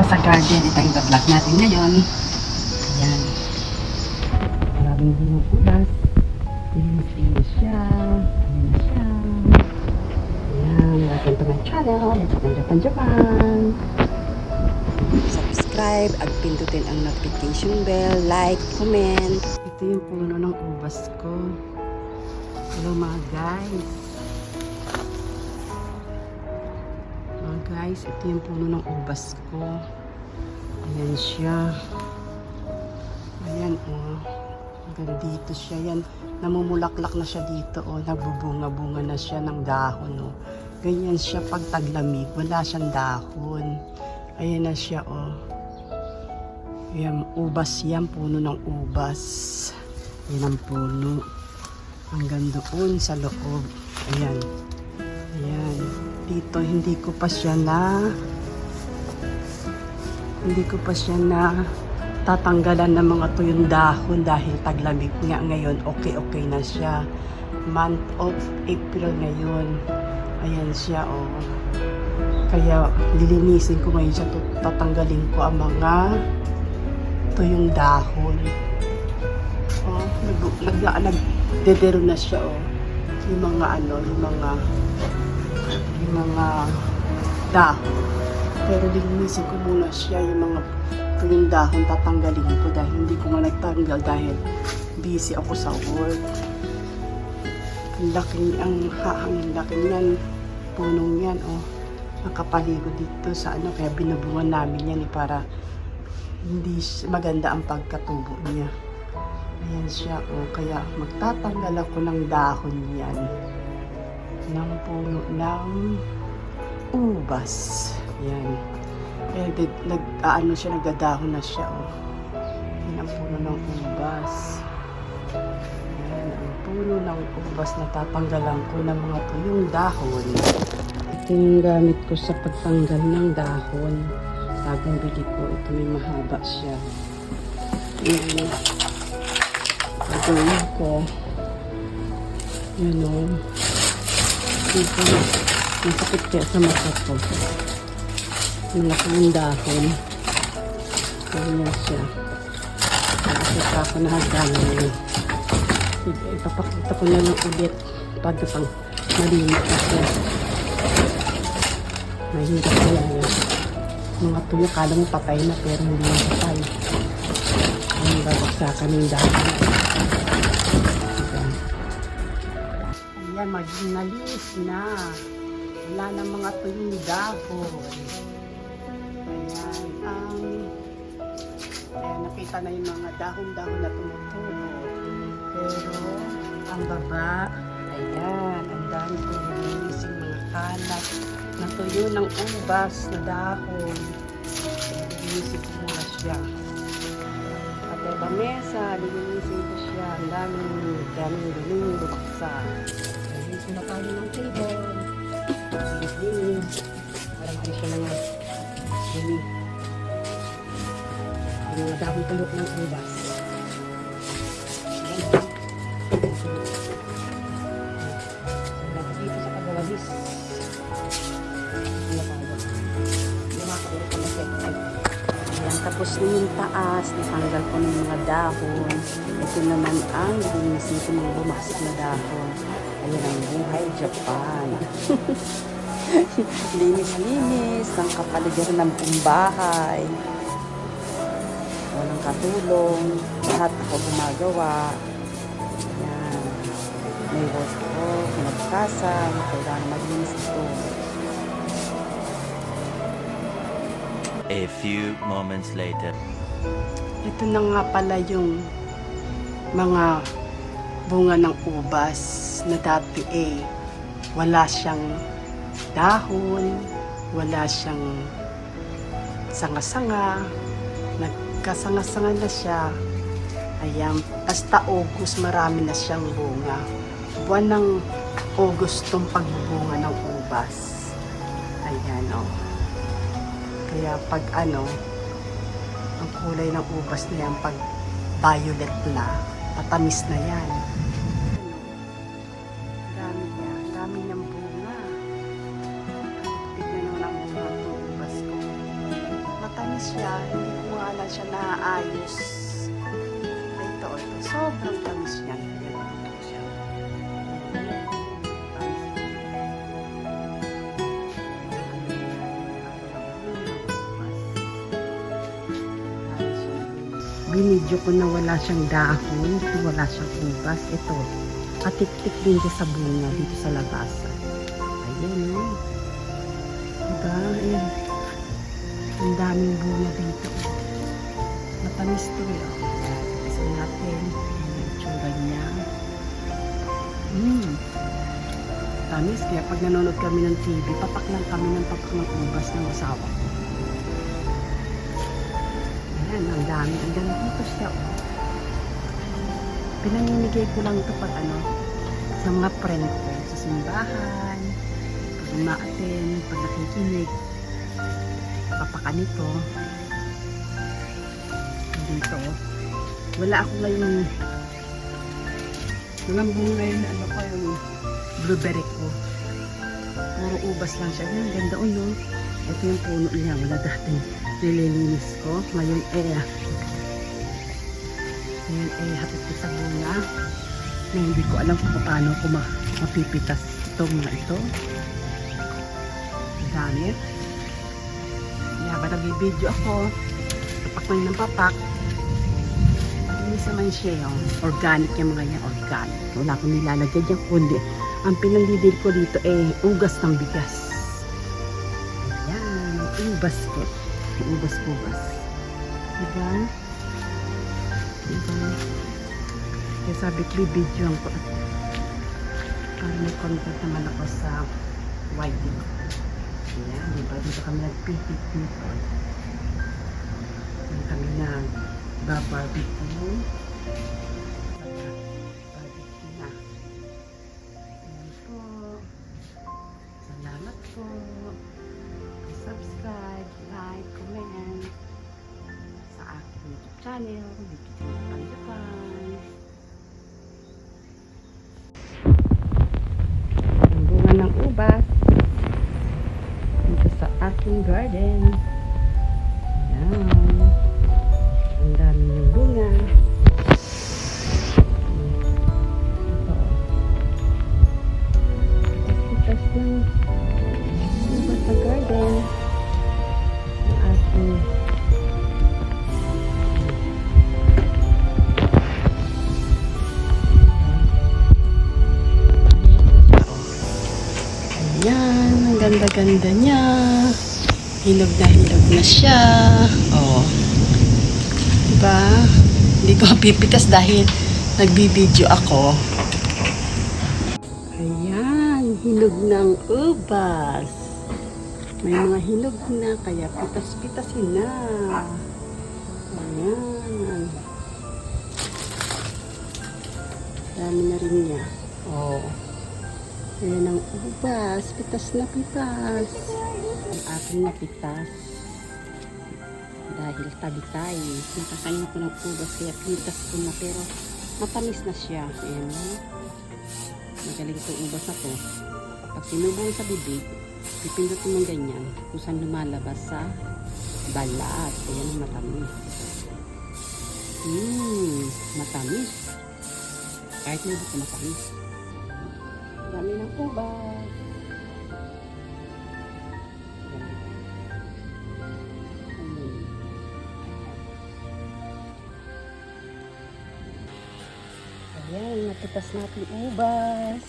pa sa garden. Ito yung vlog natin ngayon. Ayan. Maraming bunga pulas. Linis-linis siya. Ayan na siya. Ayan. Welcome to my channel. Japan, Japan, Japan. Subscribe at pindutin ang notification bell, like, comment. Ito yung puno ng ubas ko. Hello mga guys. Guys, ito yung puno ng ubas ko. Ayan siya. Ayan oh. Hanggang dito siya. Yan. Namumulaklak na siya dito oh. Nagbubunga-bunga na siya ng dahon oh. Ganyan siya pag taglamig. Wala siyang dahon. Ayan na siya oh. Ayan, ubas yan. Puno ng ubas. Yan ang puno. Hanggang doon sa loob. Ayan. Ayan. Dito, hindi ko pa siya na hindi ko pa siya na tatanggalan ng mga tuyong dahon dahil taglamig nga ngayon. Okay, okay na siya. Month of April ngayon. Ayan siya, oh. Kaya lilinisin ko ngayon siya. Tatanggalin ko ang mga tuyong dahon. Oh, nag, nag, nagdedero na siya, oh. Yung mga ano, yung mga yung mga dahon. Pero lilinisin ko muna siya yung mga yung dahon tatanggalin ko dahil hindi ko nga nagtanggal dahil busy ako sa work. Ang laki, ang haang laki niyan, punong yan, oh. Nakapaligo dito sa ano, kaya binabungan namin yan eh, para hindi maganda ang pagkatubo niya. Ayan siya, oh. Kaya magtatanggal ako ng dahon yan. Ng puno ng ubas. Yan. Kaya nag, ano siya, nagdadahon na siya. Oh. Yan ang puno ng ubas. Yan ang puno ng ubas na tatanggalan ko ng mga tuyong dahon. Ito yung gamit ko sa pagtanggal ng dahon. Bagong bili ko. Ito may mahaba siya. Yan. Gagawin ko. Yan o. Dito na. Masakit kaya sa mata ko. Malaki yung dahon. Ganyan siya. Nakasita ako na hagdanan. Ipapakita ko na lang ulit pag pang malinis na siya. Mahirap kaya yan. Mga tuyo, kala mo patay na pero hindi na patay. Ang babagsakan yung dahon. Ayan. Ayan, maging nalinis na. Wala na mga tuyong dahon. Ayan, ang ayan, nakita na yung mga dahon-dahon na tumutubo. Pero, ang baba, ayan, ang dami ko nilinising mga kalat. Natuyo ng ubas na dahon. Nilinising ko muna siya. At iba mesa, lilinisin ko siya. Ang daming, daming daming buksan. Na tayo ng table. Linis. Para makita siya ng dumi. Yung mga dahon tuyo ng ubas. Ayan. Tapos na yung taas, natanggal ko ng mga dahon. Ito naman ang linisin ko mga bumasok na dahon. Ayan ang buhay Japan. Linis-linis ng kapaligiran ng buong bahay. Walang katulong. Lahat ako gumagawa. Ayan. May wardrobe, nagkasal. Kailangan maglinis ito. A few moments later. Ito na nga pala yung mga bunga ng ubas na dati eh wala siyang dahon, wala siyang sanga-sanga, nagkasanga-sanga na siya. Ayan, hasta August marami na siyang bunga. Buwan ng August tong pagbubunga ng ubas. Ayan o. Kaya pag ano, ang kulay ng ubas na yan, pag violet na, patamis na yan. Dami niya, dami niyang bunga. Tignan naman ang bunga ng ubas ko. Matamis siya. Hindi ko lang siya naayos. Ay, ito, ito. Sobrang tamis niya. Binidyo ko na wala siyang dahon, wala siyang ubas. Ito, katik-tik din siya sa bunga dito sa labasan. Ayan, oh. Diba? Ayan. Ang daming bunga dito. Matamis to eh. oh. Kasi natin, yung itsura niya. Mmm. Tamis. Kaya pag nanonood kami ng TV, papak lang kami ng papak ubas ng asawa ko. Ayan, ang dami. Ang ganda dito siya. Oh. Pinamimigay ko lang ito pag ano, sa mga friend ko. Sa simbahan, pag umaaten, pag nakikinig, papakan nito. Dito. Wala ako ngayon. Walang bunga ngayon, ano ko yung blueberry ko. Puro ubas lang siya. Ang ganda o no? Ito yung puno niya. Wala dati. Nililinis ko. Ngayon eh, ngayon eh, hapit ko sa bunga. Na hindi ko alam kung paano ko ma mapipitas itong mga ito. Dami. Kaya ba nagbibideo ako, papak lang ng papak. Malinis naman siya yung organic yung mga yan, organic. Wala akong nilalagay dyan, kundi ang pinandidil ko dito eh, ugas ng bigas. Ubas ko. Ubas-ubas. Diba? Diba? Kaya sabi ko, video ko. Para may content naman ako sa YD. Ayan, diba? Dito kami nag-pipit-pipit. Ayan kami nag sa aking garden. Ayan. Ang dami ng bunga. Pitas ng ubas sa garden. Ang Ayan, ang ganda-ganda niya. Hinog na hinog na siya. Oh. Diba? Hindi ko pipitas dahil nagbibideo ako. Ayan, hinog ng ubas. May mga hinog na, kaya pitas-pitasin na. Ayan. Dami na rin niya. Oh. Ayan ang ubas. Pitas na pitas. Ang aking napitas. Dahil tabi tayo. Nakakain ako ng ubas kaya pitas ko na pero matamis na siya. Ayan o. Magaling itong ubas na to. Pag sinubong sa bibig, pipindot mo ganyan kung saan lumalabas sa balat. Ayan ang matamis. Mmm, matamis. Kahit hindi ko matamis. Dami ng ubas. Ayan, napitas natin ubas.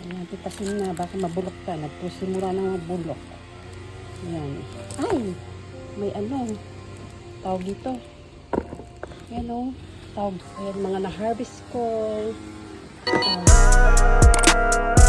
Ayan, pitasin na. Baka mabulok ka. Nagpusimura ng mabulok. Ayan. Ay! May ano. Tawag dito. Ayan o. Tawag. Ayan, mga na-harvest ko. Tawag.